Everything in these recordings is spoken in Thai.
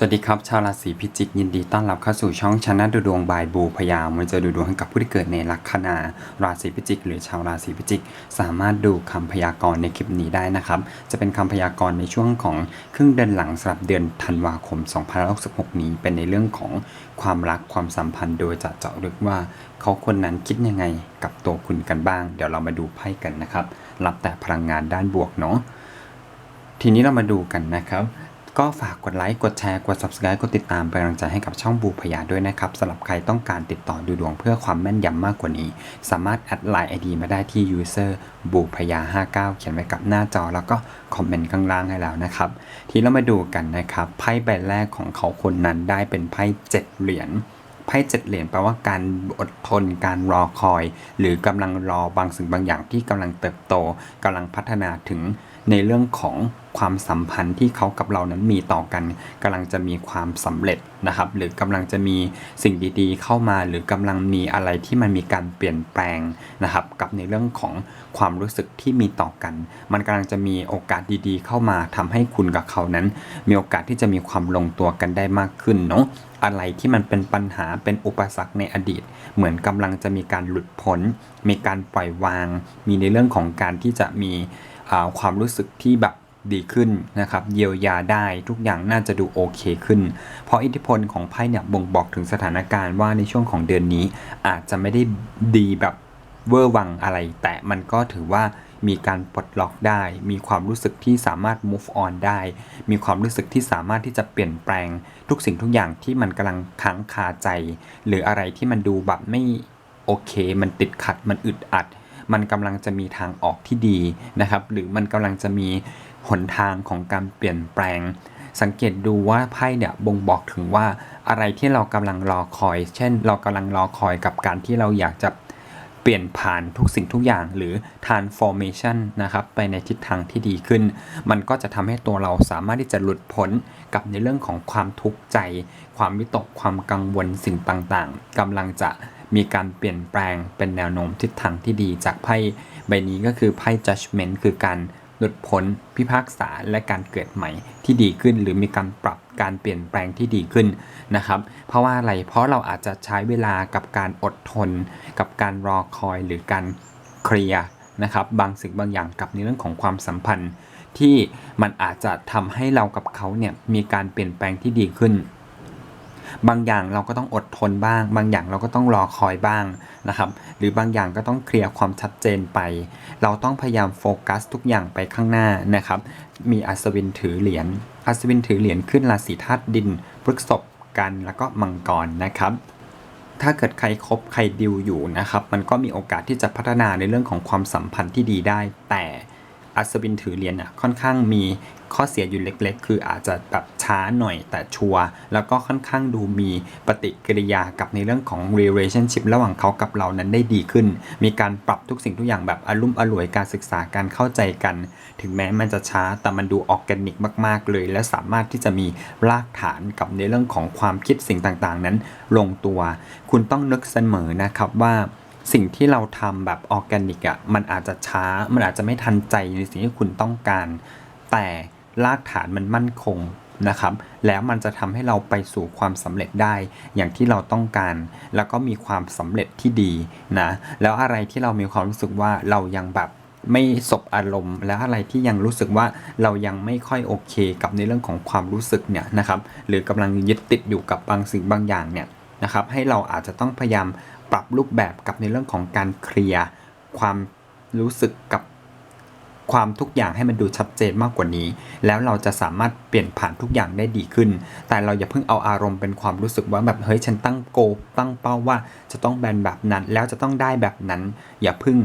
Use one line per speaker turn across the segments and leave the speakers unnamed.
สวัสดีครับ ชาวราศีพิจิกยินดีต้อนรับเข้าสู่ช่องชนะดูดวงบายบูพยามันจะดูดวงให้กับผู้ที่เกิดในลัคนาราศีพิจิก หรือชาวราศีพิจิก สามารถดูคำพยากรณ์ในคลิปนี้ได้นะครับ จะเป็นคำพยากรณ์ในช่วงของครึ่งเดือนหลังสำหรับเดือนธันวาคม 2566 นี้ เป็นในเรื่องของความรักความสัมพันธ์ โดยจะเจาะลึกว่าเขาคนนั้นคิดยังไงกับตัวคุณกันบ้าง เดี๋ยวเรามาดูไพ่กันนะครับ รับแต่พลังงานด้านบวกเนาะทีนี้เรามาดูกันนะครับ ก็ฝากกดไลค์ กดแชร์ กด subscribe กดติดตามเป็นกำลังใจให้กับช่องบูพยาด้วยนะครับสำหรับใครต้องการติดต่อดูดวงเพื่อความแม่นยำมากกว่านี้ สามารถแอดไลน์ ID มาได้ที่ user บูพยา59 เขียนไว้กับหน้าจอ แล้วก็คอมเมนต์ข้างล่างให้แล้วนะครับ ทีนี้เรามาดูกันนะครับไพ่ใบแรกของเขาคนนั้นได้เป็นไพ่เจ็ดเหรียญไพ่เจ็ดเหรียญแปลว่าการอดทนการรอคอย หรือกำลังรอบางสิ่งบางอย่างที่กำลังเติบโตกำลังพัฒนาถึงในเรื่องของ ความสัมพันธ์ที่เขากับเรานั้นมีต่อกันกำลังจะมีความสำเร็จนะครับ หรือกำลังจะมีสิ่งดีๆ เข้ามาหรือกำลังมีอะไรที่มันมีการเปลี่ยนแปลงนะครับ กับในเรื่องของความรู้สึกที่มีต่อกัน มันกำลังจะมีโอกาสดีๆ เข้ามาทำให้คุณกับเขานั้น มีโอกาสที่จะมีความลงตัวกันได้มากขึ้นเนาะอะไรที่มันเป็นปัญหาเป็นอุปสรรคในอดีต เหมือนกำลังจะมีการหลุดพ้น มีการปล่อยวาง มีในเรื่องของการที่จะมีความรู้สึกที่แบบ ดีขึ้นนะครับเยียวยาได้ทุกอย่างน่าจะดูโอเคขึ้น เพราะอิทธิพลของไพ่เนี่ยบ่งบอกถึงสถานการณ์ว่าในช่วงของเดือนนี้อาจจะไม่ได้ดีแบบเวอร์วังอะไร แต่มันก็ถือว่ามีการปลดล็อกได้ มีความรู้สึกที่สามารถ move on ได้ มีความรู้สึกที่สามารถที่จะเปลี่ยนแปลง ทุกสิ่งทุกอย่างที่มันกำลังค้างคาใจ หรืออะไรที่มันดูแบบไม่โอเค มันติดขัด มันอึดอัด มันกำลังจะมีทางออกที่ดีนะครับ หรือมันกำลังจะมี หนทางของการเปลี่ยนแปลง สังเกตดูว่าไพ่เนี่ยบ่งบอกถึงว่าอะไรที่เรากำลังรอคอย เช่น เรากำลังรอคอยกับการที่เราอยากจะเปลี่ยนผ่านทุกสิ่งทุกอย่างหรือ transformation นะครับไปในทิศทางที่ดีขึ้น มันก็จะทำให้ตัวเราสามารถที่จะหลุดพ้นกับในเรื่องของความทุกข์ใจ ความวิตกความกังวลสิ่งต่างๆกำลังจะมีการเปลี่ยนแปลงเป็นแนวโน้มทิศทางที่ดีจากไพ่ใบนี้ก็คือไพ่ judgment คือการ หลุดพ้นพิพากษาและการเกิดใหม่ที่ดีขึ้น หรือมีการปรับการเปลี่ยนแปลงที่ดีขึ้นนะครับ เพราะว่าอะไรเพราะเราอาจจะใช้เวลากับการอดทน กับการรอคอยหรือการเคลียร์นะครับ บางสิ่งบางอย่างกับในเรื่องของความสัมพันธ์ที่มันอาจจะทำให้เรากับเขาเนี่ยมีการเปลี่ยนแปลงที่ดีขึ้น บางอย่างเราก็ต้องอดทนบ้าง บางอย่างเราก็ต้องรอคอยบ้างนะครับ หรือบางอย่างก็ต้องเคลียร์ความชัดเจนไป เราต้องพยายามโฟกัสทุกอย่างไปข้างหน้านะครับ มีอัศวินถือเหรียญ อัศวินถือเหรียญขึ้นราศีธาตุดินพฤษภกันแล้วก็มังกรนะครับถ้าเกิดใครคบใครดิวอยู่นะครับ มันก็มีโอกาสที่จะพัฒนาในเรื่องของความสัมพันธ์ที่ดีได้ แต่ อัศวินถือเหรียญอะค่อนข้างมีข้อเสียอยู่เล็ก ๆ คืออาจจะแบบช้าหน่อยแต่ชัวร์แล้วก็ค่อนข้างดูมีปฏิกิริยากับในเรื่องของ relationship ระหว่างเขากับเรานั้นได้ดีขึ้น มีการปรับทุกสิ่งทุกอย่างแบบอารมณ์อร่วยการศึกษาการเข้าใจกัน ถึงแม้มันจะช้าแต่มันดูออร์แกนิกมากๆเลย และสามารถที่จะมีรากฐานกับในเรื่องของความคิดสิ่งต่างๆ นั้นลงตัว คุณต้องนึกเสมอนะครับว่า สิ่งที่เราทำแบบออร์แกนิกอะมันอาจจะช้ามันอาจจะไม่ทันใจในสิ่งที่คุณต้องการ แต่รากฐานมันมั่นคงนะครับ แล้วมันจะทำให้เราไปสู่ความสำเร็จได้อย่างที่เราต้องการ แล้วก็มีความสำเร็จที่ดีนะแล้วอะไรที่เรามีความรู้สึกว่าเรายังแบบไม่สบอารมณ์ แล้วอะไรที่ยังรู้สึกว่าเรายังไม่ค่อยโอเคกับในเรื่องของความรู้สึกเนี่ยนะครับ หรือกำลังยึดติดอยู่กับบางสิ่งบางอย่างเนี่ยนะครับ ให้เราอาจจะต้องพยายาม ปรับรูปแบบกับในเรื่องของการเคลียร์ความรู้สึกกับความทุกอย่างให้มันดูชัดเจนมากกว่านี้ แล้วเราจะสามารถเปลี่ยนผ่านทุกอย่างได้ดีขึ้น แต่เราอย่าเพิ่งเอาอารมณ์เป็นความรู้สึกว่าแบบเฮ้ยฉันตั้งโกตั้งเป้าว่าจะต้องแบนแบบนั้น แล้วจะต้องได้แบบนั้น อย่าเพิ่ง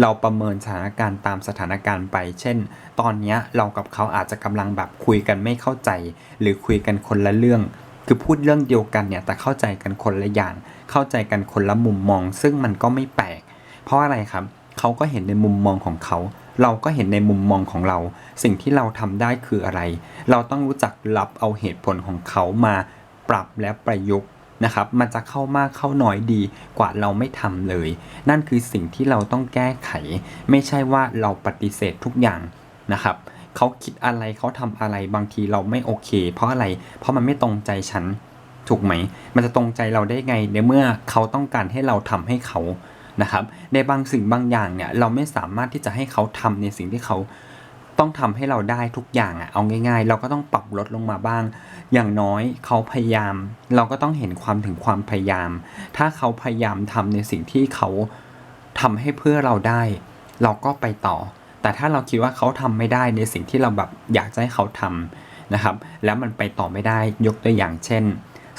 เราประเมินสถานการณ์ตามสถานการณ์ไป เช่น ตอนนี้เรากับเขาอาจจะกำลังแบบคุยกันไม่เข้าใจ หรือคุยกันคนละเรื่อง คือพูดเรื่องเดียวกันเนี่ยแต่เข้าใจกันคนละอย่าง เข้าใจกันคนละมุมมอง ซึ่งมันก็ไม่แปลก เพราะอะไรครับเขาก็เห็นในมุมมองของเขาเราก็เห็นในมุมมองของเรา สิ่งที่เราทำได้คืออะไร เราต้องรู้จักรับเอาเหตุผลของเขามาปรับและประยุกต์นะครับ มันจะเข้ามากเข้าน้อยดีกว่าเราไม่ทำเลย นั่นคือสิ่งที่เราต้องแก้ไข ไม่ใช่ว่าเราปฏิเสธทุกอย่างนะครับ เขาคิดอะไรเขาทำอะไรบางทีเราไม่โอเค เพราะอะไร เพราะมันไม่ตรงใจฉันถูกไหม มันจะตรงใจเราได้ไงในเมื่อเขาต้องการให้เราทำให้เขานะครับ ในบางสิ่งบางอย่างเนี่ยเราไม่สามารถที่จะให้เขาทำในสิ่งที่เขาต้องทำให้เราได้ทุกอย่างอะเอาง่าย ๆ เราก็ต้องปรับลดลงมาบ้าง อย่างน้อยเขาพยายาม เราก็ต้องเห็นความถึงความพยายาม ถ้าเขาพยายามทำในสิ่งที่เขาทำให้เพื่อเราได้ เราก็ไปต่อ แต่ถ้าเราคิดว่าเขาทำไม่ได้ในสิ่งที่เราแบบอยากจะให้เขาทำนะครับ แล้วมันไปต่อไม่ได้ยกตัวอย่างเช่น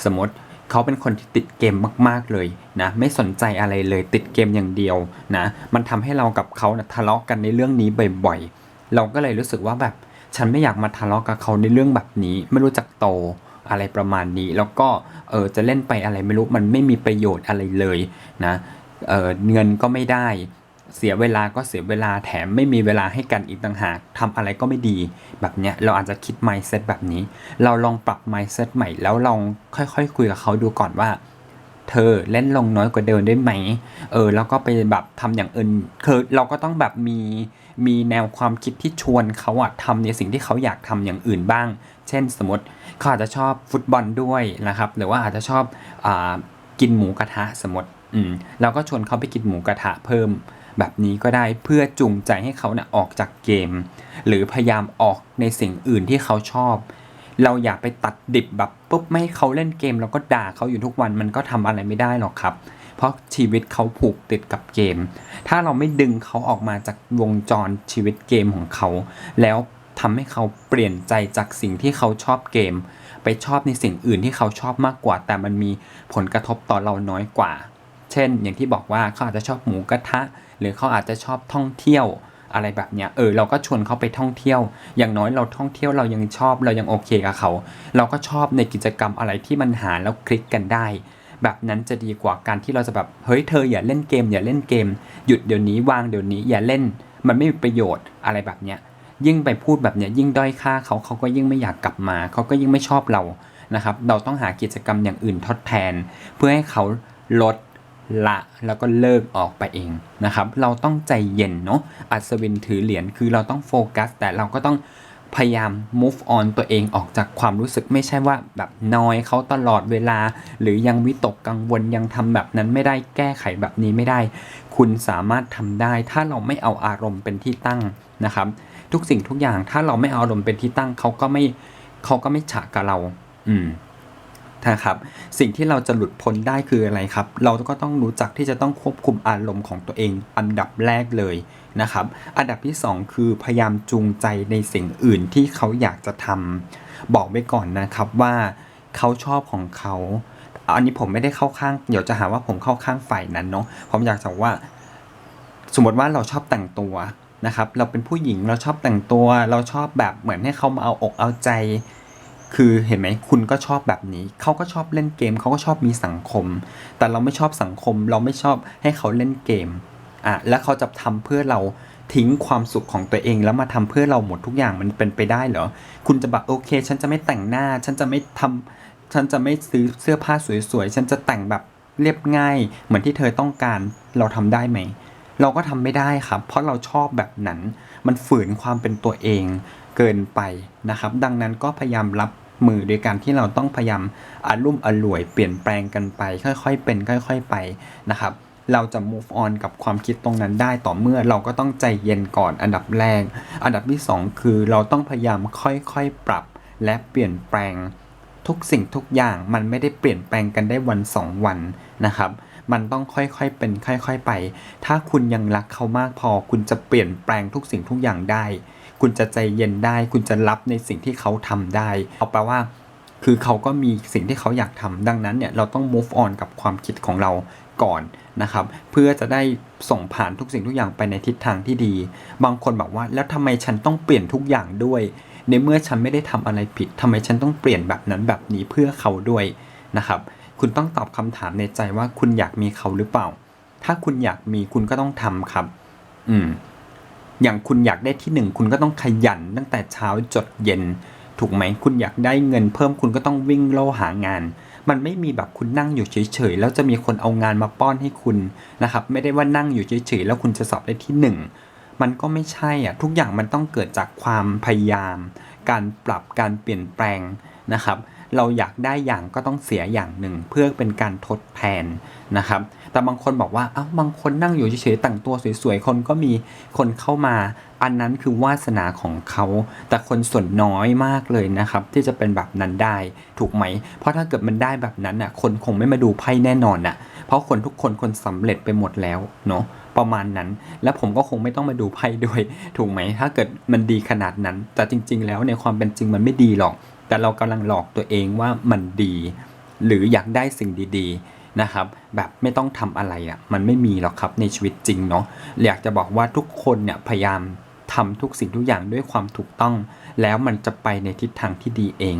สมมติเขาเป็นคนที่ติดเกมมาก ๆเลยนะไม่สนใจอะไรเลยติดเกมอย่างเดียวนะมันทำให้เรากับเขานะทะเลาะกันในเรื่องนี้บ่อยๆ เราก็เลยรู้สึกว่าแบบฉันไม่อยากมาทะเลาะกับเขาในเรื่องแบบนี้ ไม่รู้จักโตอะไรประมาณนี้ แล้วก็เออจะเล่นไปอะไรไม่รู้มันไม่มีประโยชน์อะไรเลยนะเออเงินก็ไม่ได้ เสียเวลาก็เสียเวลาแถมไม่มีเวลาให้กันอีกต่างหากทำอะไรก็ไม่ดี แบบเนี้ยเราอาจจะคิด mindset แบบนี้ เราลองปรับ mindset ใหม่ แล้วลองค่อยๆคุยกับเขาดูก่อนว่า เธอเล่นลงน้อยกว่าเดิมได้ไหม เออแล้วก็ไปแบบทำอย่างอื่นคือเราก็ต้องแบบมีมีแนวความคิดที่ชวนเขาอะทำในสิ่งที่เขาอยากทำอย่างอื่นบ้าง เช่นสมมติเขาอาจจะชอบฟุตบอลด้วยนะครับ หรือว่าอาจจะชอบอากินหมูกระทะสมมติอืมเราก็ชวนเขาไปกินหมูกระทะเพิ่ม แบบนี้ก็ได้เพื่อจูงใจให้เขาเนี่ยออกจากเกม หรือพยายามออกในสิ่งอื่นที่เขาชอบ เราอย่าไปตัดดิบแบบปุ๊บไม่ให้เขาเล่นเกม แล้วก็ด่าเขาอยู่ทุกวันมันก็ทำอะไรไม่ได้หรอกครับ เพราะชีวิตเขาผูกติดกับเกม ถ้าเราไม่ดึงเขาออกมาจากวงจรชีวิตเกมของเขา แล้วทำให้เขาเปลี่ยนใจจากสิ่งที่เขาชอบเกม ไปชอบในสิ่งอื่นที่เขาชอบมากกว่า แต่มันมีผลกระทบต่อเราน้อยกว่า เช่น อย่างที่บอกว่าเขาอาจจะชอบหมูกระทะ หรือเขาอาจจะชอบท่องเที่ยวอะไรแบบเนี้ยเออเราก็ชวนเขาไปท่องเที่ยว อย่างน้อยเราท่องเที่ยวเรายังชอบเรายังโอเคกับเขา เราก็ชอบในกิจกรรมอะไรที่มันหาแล้วคลิกกันได้ แบบนั้นจะดีกว่าการที่เราจะแบบเฮ้ยเธออย่าเล่นเกมอย่าเล่นเกม หยุดเดี๋ยวนี้วางเดี๋ยวนี้อย่าเล่น มันไม่มีประโยชน์อะไรแบบเนี้ยยิ่งไปพูดแบบเนี้ยยิ่งด้อยค่าเขาเขาก็ยิ่งไม่อยากกลับมา เขาก็ยิ่งไม่ชอบเรานะครับ เราต้องหากิจกรรมอย่างอื่นทดแทน เพื่อให้เขาลด ละแล้วก็เลิกออกไปเองนะครับ เราต้องใจเย็นเนาะอัศวินถือเหรียญคือเราต้องโฟกัส แต่เราก็ต้องพยายาม move on ตัวเองออกจากความรู้สึกไม่ใช่ว่าแบบนอยเขาตลอดเวลา หรือยังวิตกกังวลยังทำแบบนั้นไม่ได้แก้ไขแบบนี้ไม่ได้ คุณสามารถทำได้ ถ้าเราไม่เอาอารมณ์เป็นที่ตั้งนะครับ ทุกสิ่งทุกอย่างถ้าเราไม่เอาอารมณ์เป็นที่ตั้งเขาก็ไม่เขาก็ไม่ฉะกับเรา อืม นะครับสิ่งที่เราจะหลุดพ้นได้คืออะไรครับ เราก็ต้องรู้จักที่จะต้องควบคุมอารมณ์ของตัวเองอันดับแรกเลยนะครับอันดับที่ 2 คือพยายามจูงใจในสิ่งอื่นที่เขาอยากจะทำบอกไว้ก่อนนะครับว่าเขาชอบของเขาอันนี้ผมไม่ได้เข้าข้าง เดี๋ยวจะหาว่าผมเข้าข้างฝ่ายนั้นเนาะผมอยากจะบอกว่า สมมติว่าเราชอบแต่งตัวนะครับ เราเป็นผู้หญิงเราชอบแต่งตัว เราชอบแบบเหมือนให้เขามาเอาอกเอาใจ คือเห็นไหมคุณก็ชอบแบบนี้เขาก็ชอบเล่นเกมเขาก็ชอบมีสังคม แต่เราไม่ชอบสังคม เราไม่ชอบให้เขาเล่นเกมอะแล้วเขาจะทำเพื่อเราทิ้งความสุขของตัวเอง แล้วมาทำเพื่อเราหมดทุกอย่างมันเป็นไปได้เหรอคุณจะแบบโอเค ฉันจะไม่แต่งหน้า ฉันจะไม่ทำฉันจะไม่ซื้อเสื้อผ้าสวยๆฉันจะแต่งแบบเรียบง่ายเหมือนที่เธอต้องการเราทำได้ไหมเราก็ทำไม่ได้ครับ เพราะเราชอบแบบนั้น มันฝืนความเป็นตัวเองเกินไปนะครับ ดังนั้นก็พยายามรับ มือโดยการที่เราต้องพยายามอารุ่มอร่วยเปลี่ยนแปลงกันไป ค่อยๆ เป็น ค่อย ๆ ไปนะครับเราจะ move on กับความคิดตรงนั้นได้ต่อเมื่อเราก็ต้องใจเย็นก่อนอันดับแรก อันดับที่สองคือเราต้องพยายามค่อยๆ ปรับ และเปลี่ยนแปลงทุกสิ่งทุกอย่างมันไม่ได้เปลี่ยนแปลงกันได้วันสองวันนะครับ มันต้องค่อยๆเป็นค่อย ๆ ไป ถ้าคุณยังรักเขามากพอคุณจะเปลี่ยนแปลงทุกสิ่งทุกอย่างได้ คุณจะใจเย็นได้ คุณจะรับในสิ่งที่เขาทำได้เอาแปลว่า คือเขาก็มีสิ่งที่เขาอยากทำดังนั้นเนี่ยเราต้อง move on กับความคิดของเราก่อนนะครับ เพื่อจะได้ส่งผ่านทุกสิ่งทุกอย่างไปในทิศทางที่ดี บางคนบอกว่าแล้วทำไมฉันต้องเปลี่ยนทุกอย่างด้วย ในเมื่อฉันไม่ได้ทำอะไรผิดทำไมฉันต้องเปลี่ยนแบบนั้นแบบนี้เพื่อเขาด้วยนะครับ คุณต้องตอบคำถามในใจว่าคุณอยากมีเขาหรือเปล่า ถ้าคุณอยากมีคุณก็ต้องทำครับ อืม อย่างคุณอยากได้ที่หนึ่งคุณก็ต้องขยันตั้งแต่เช้าจดเย็น ถูกไหมคุณอยากได้เงินเพิ่มคุณก็ต้องวิ่งโลหางาน มันไม่มีแบบคุณนั่งอยู่เฉยๆแล้วจะมีคนเอางานมาป้อนให้คุณนะครับไม่ได้ว่านั่งอยู่เฉยๆแล้วคุณจะสอบได้ที่หนึ่งมันก็ไม่ใช่อะทุกอย่างมันต้องเกิดจากความพยายาม การปรับการเปลี่ยนแปลงนะครับ เราอยากได้อย่างก็ต้องเสียอย่างหนึ่งเพื่อเป็นการทดแทนนะครับ แต่บางคนบอกว่าเอ้าบางคนนั่งอยู่เฉยๆแต่งตัวสวยๆคนก็มีคนเข้ามา อันนั้นคือวาสนาของเขา แต่คนส่วนน้อยมากเลยนะครับ ที่จะเป็นแบบนั้นได้ถูกไหม เพราะถ้าเกิดมันได้แบบนั้นอะคนคงไม่มาดูไพ่แน่นอนอะ เพราะคนทุกคนคนสำเร็จไปหมดแล้วเนาะประมาณนั้น และผมก็คงไม่ต้องมาดูไพ่ด้วย ถูกไหม ถ้าเกิดมันดีขนาดนั้น แต่จริง ๆ แล้วในความเป็นจริงมันไม่ดีหรอก แต่เรากำลังหลอกตัวเองว่ามันดี หรืออยากได้สิ่งดีๆนะครับ แบบไม่ต้องทำอะไรอะ่ะมันไม่มีหรอกครับในชีวิตจริงเนาะอยากจะบอกว่าทุกคนเนี่ยพยายามทำทุกสิ่งทุกอย่างด้วยความถูกต้อง แล้วมันจะไปในทิศทางที่ดีเอง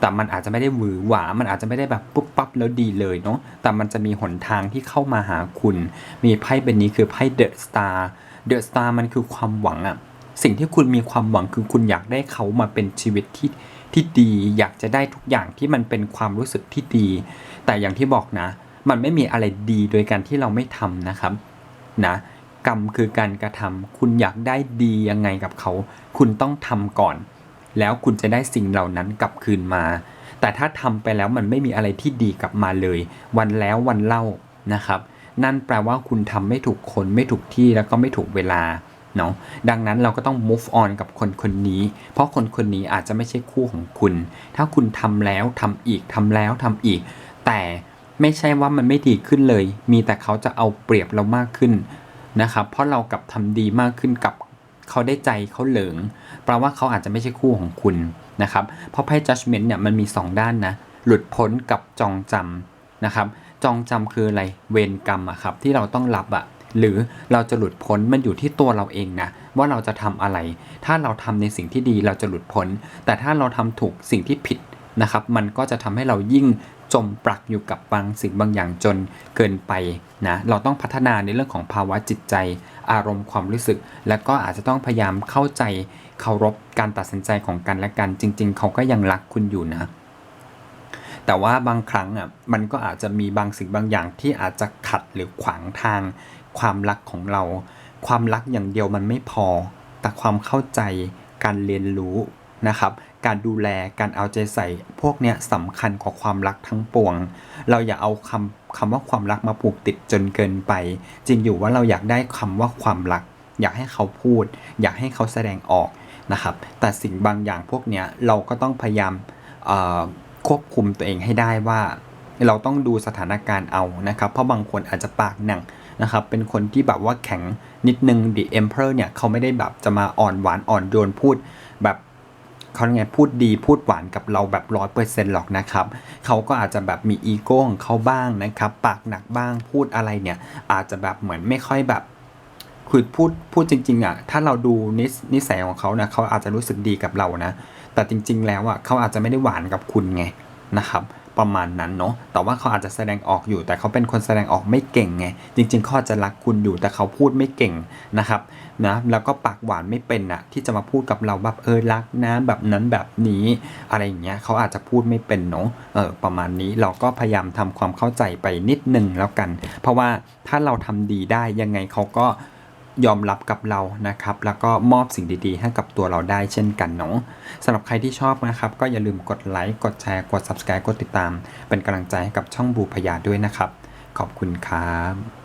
แต่มันอาจจะไม่ได้หวือหวา มันอาจจะไม่ได้แบบปุ๊บปั๊บแล้วดีเลยเนาะแต่มันจะมีหนทางที่เข้ามาหาคุณ มีไพ่ใบนี้คือไพ่เดอะสตาร์เดอะสตาร์มันคือความหวังอะสิ่งที่คุณมีความหวังคือคุณอยากได้เขามาเป็นชีวิตที่ ที่ดี อยากจะได้ทุกอย่างที่มันเป็นความรู้สึกที่ดี แต่อย่างที่บอกนะ มันไม่มีอะไรดีโดยการที่เราไม่ทำนะครับนะกรรมคือการกระทำคุณอยากได้ดียังไงกับเขา คุณต้องทำก่อน แล้วคุณจะได้สิ่งเหล่านั้นกลับคืนมา แต่ถ้าทำไปแล้วมันไม่มีอะไรที่ดีกลับมาเลย วันแล้ววันเล่านะครับ นั่นแปลว่าคุณทำไม่ถูกคนไม่ถูกที่แล้วก็ไม่ถูกเวลา เนาะดังนั้นเราก็ต้อง move on กับคนคนนี้ เพราะคนคนนี้อาจจะไม่ใช่คู่ของคุณ ถ้าคุณทำแล้วทำอีกทำแล้วทำอีก แต่ไม่ใช่ว่ามันไม่ดีขึ้นเลย มีแต่เขาจะเอาเปรียบเรามากขึ้นนะครับ เพราะเรากลับทำดีมากขึ้นกับเขาได้ใจเขาเหลิงแปลว่าเขาอาจจะไม่ใช่คู่ของคุณนะครับ เพราะไพ่ judgment เนี่ยมันมี 2 ด้านนะ หลุดพ้นกับจองจำนะครับ จองจำคืออะไร เวรกรรมอะครับที่เราต้องรับอะ หรือเราจะหลุดพ้นมันอยู่ที่ตัวเราเองนะ ว่าเราจะทำอะไร ถ้าเราทำในสิ่งที่ดีเราจะหลุดพ้น แต่ถ้าเราทำถูกสิ่งที่ผิดนะครับ มันก็จะทำให้เรายิ่งจมปลักอยู่กับบางสิ่งบางอย่างจนเกินไปนะเราต้องพัฒนาในเรื่องของภาวะจิตใจ อารมณ์ความรู้สึก และก็อาจจะต้องพยายามเข้าใจเคารพการตัดสินใจของกันและกันจริง ๆ เขาก็ยังรักคุณอยู่นะแต่ว่าบางครั้งอะมันก็อาจจะมีบางสิ่งบางอย่างที่อาจจะขัดหรือขวางทาง ความรักของเรา ความรักอย่างเดียวมันไม่พอ แต่ความเข้าใจการเรียนรู้นะครับ การดูแลการเอาใจใส่ พวกเนี้ยสำคัญกว่าความรักทั้งปวง เราอย่าเอาคำคำว่าความรักมาผูกติดจนเกินไป จริงอยู่ว่าเราอยากได้คำว่าความรัก อยากให้เขาพูด อยากให้เขาแสดงออกนะครับ แต่สิ่งบางอย่างพวกเนี้ยเราก็ต้องพยายามควบคุมตัวเองให้ได้ว่า เราต้องดูสถานการณ์เอานะครับ เพราะบางคนอาจจะปากหนัง นะครับเป็นคนที่แบบว่าแข็งนิดนึง The Emperor เนี่ยเขาไม่ได้แบบจะมาอ่อนหวานอ่อนโยนพูดแบบเขาไงพูดดีพูดหวานกับเราแบบร้อยเปอร์เซ็นต์หรอกนะครับเขาก็อาจจะแบบมีอีโก้ของเขาบ้างนะครับปากหนักบ้างพูดอะไรเนี่ย อาจจะแบบเหมือนไม่ค่อยแบบคือพูดพูดจริง ๆอะถ้าเราดูนิสนิสัยของเขานะเขาอาจจะรู้สึกดีกับเรานะ แต่จริง ๆ แล้วอะเขาอาจจะไม่ได้หวานกับคุณไงนะครับ ประมาณนั้นเนาะแต่ว่าเขาอาจจะแสดงออกอยู่ แต่เขาเป็นคนแสดงออกไม่เก่งไงจริง ๆ เขาอาจจะรักคุณอยู่แต่เขาพูดไม่เก่งนะครับนะแล้วก็ปากหวานไม่เป็นอะที่จะมาพูดกับเราแบบเออรักนะแบบนั้นแบบนี้อะไรอย่างเงี้ยเขาอาจจะพูดไม่เป็นเนาะเออประมาณนี้เราก็พยายามทำความเข้าใจไปนิดนึงแล้วกัน เพราะว่าถ้าเราทำดีได้ยังไงเขาก็ ยอมรับกับเรานะครับ แล้วก็มอบสิ่งดีๆ ให้กับตัวเราได้เช่นกันเนาะสำหรับใครที่ชอบนะครับ ก็อย่าลืมกดไลค์กดแชร์กด subscribe กดติดตาม เป็นกำลังใจให้กับช่องบูพยาด้วยนะครับ ขอบคุณครับ